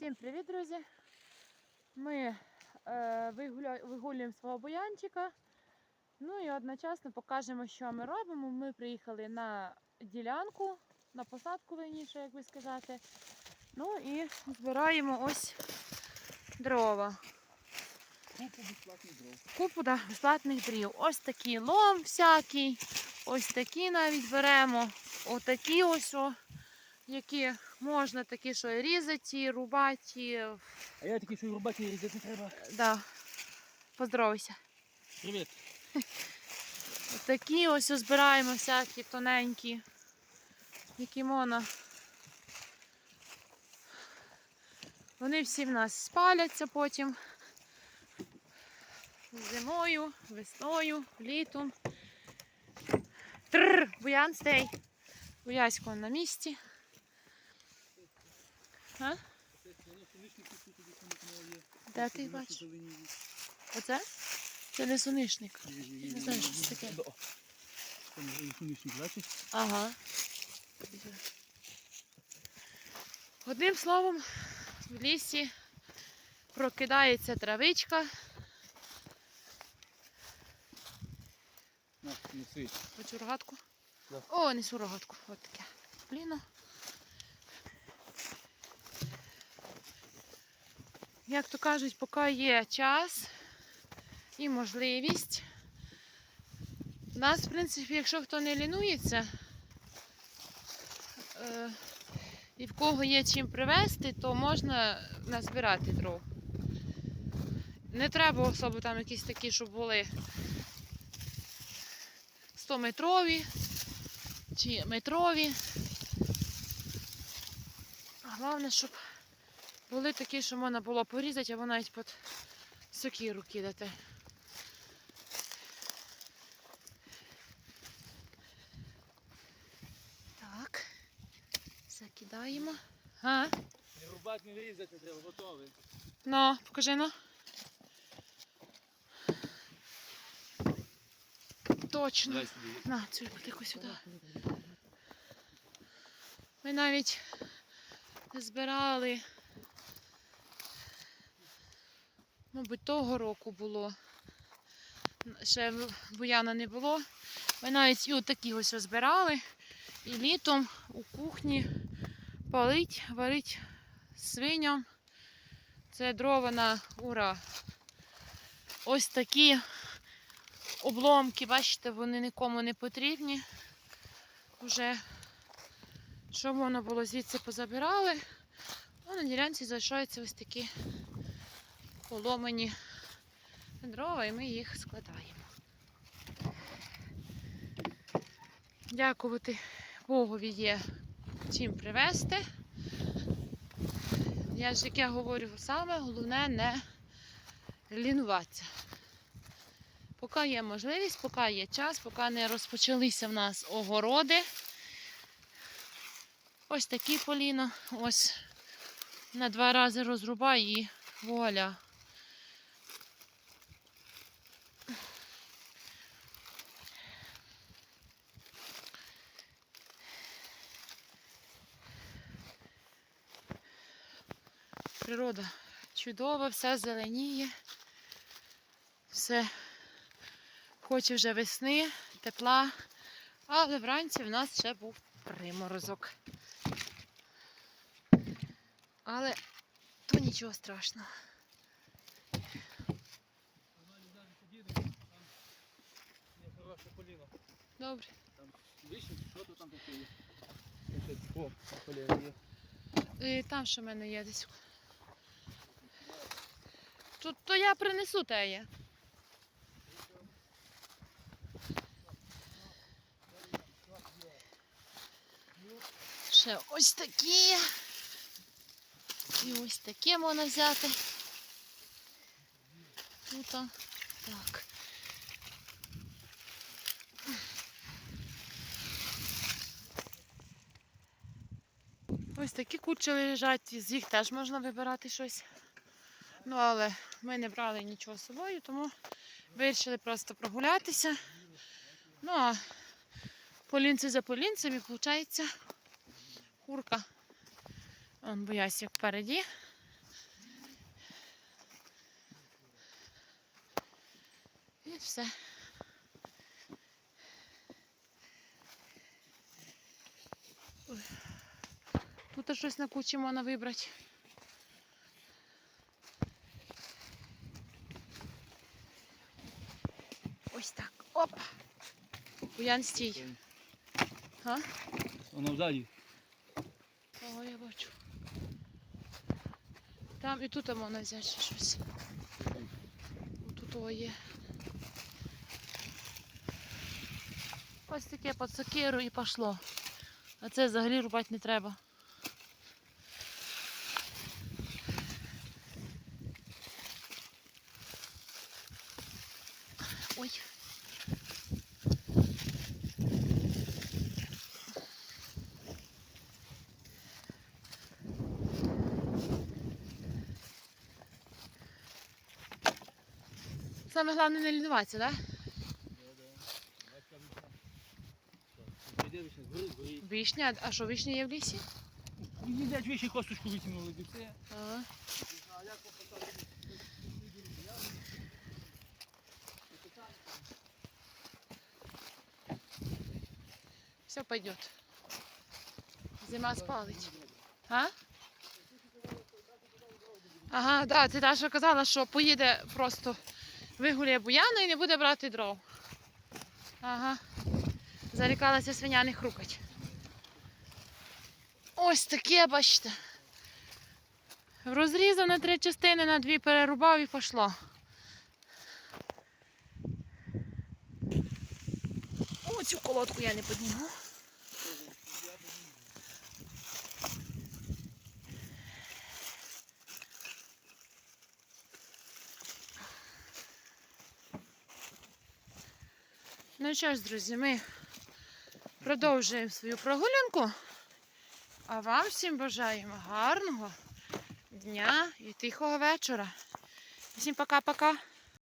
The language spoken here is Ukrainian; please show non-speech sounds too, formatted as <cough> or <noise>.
Всім привіт, друзі! Ми е, вигулюємо свого боянчика. Ну і одночасно покажемо, що ми робимо. Ми приїхали на ділянку, на посадку, верніше, як би сказати. Ну і збираємо ось дрова. Купу безплатних дров. Купу да, безплатних дрів. Ось такий лом всякий, ось такі навіть беремо. Отакі ось, о, які можна такі, що і різати, рубати. А я такий, що і рубати і різати не треба. Да. Поздоровайся. Привіт. <laughs> Такі ось збираємо всякі тоненькі, які можна. Вони всі в нас спаляться потім. Зимою, весною, літом. Тррр, буян стей. Буясько на місці. А? Де ти їх бачиш? Оце? Це не сонишник. Не знаю, що це таке. Бачиш? Ага. Одним словом, в лісі прокидається травичка. Хочу рогатку. О, несу рогатку. От таке. Бліно. Як то кажуть, поки є час і можливість. У нас, в принципі, якщо хто не лінується, е, і в кого є чим привезти, то можна назбирати дров. Не треба особо там якісь такі, щоб були 100-метрові чи метрові. Головне, щоб були такі, що можна було порізати, або навіть під сокиру кидати. Так, закидаємо. А? Не рубати, не різати треба, готовий. Ну, покажи ну. Точно. На, цю потику сюди. Ми навіть збирали, мабуть, того року було. Ще буяна не було. Ми навіть і отакі ось збирали. І літом у кухні палить, варить свиням. Це дрова на ура. Ось такі обломки, бачите, вони нікому не потрібні. Уже що можна було звідси позабирали. А на ділянці залишаються ось такі поломані дрова, і ми їх складаємо. Дякувати Богові є чим привезти. Я ж як я говорю саме, головне не лінуватися. Поки є можливість, поки є час, поки не розпочалися в нас огороди. Ось такі поліно. Ось на два рази розрубай і вуаля. Природа чудова, все зеленіє, все хоче вже весни, тепла, але вранці в нас ще був приморозок. Але то нічого страшного. Добре. Там вище, що тут там таке є? О, є. Там що в мене є десь. Тут то я принесу теє. Ще ось такі. І ось таке можна взяти. Тут. Так. Ось такі кучі лежать, з їх теж можна вибирати щось. Ну, але ми не брали нічого з собою, тому вирішили просто прогулятися. Ну а полінце за полінцем і виходить курка. Он боясь, як впереді. І все. Тут щось на кучі можна вибрати. Ось так. Опа. Буян стій. А? Воно взагалі. Ого, я бачу. Там і тут можна взяти ще щось. Тут о є. Ось таке по сокиру і пішло. А це взагалі рубати не треба. Саме головне не лінуватися, так? Вишня, а що, вишня є в лісі? Їдять віші косточку витягнули, все. Ага. Все пойдет. Зима спалить. А? Ага, да, ти Даша казала, що поїде просто вигуляє буяну і не буде брати дров. Ага. Зарікалася свиня не хрукать. Ось таке, бачите. Розрізав на три частини, на дві перерубав і пішло. О, цю колодку я не підніму. Ну що ж, друзі, ми продовжуємо свою прогулянку. А вам всім бажаємо гарного дня і тихого вечора. Всім пока-пока.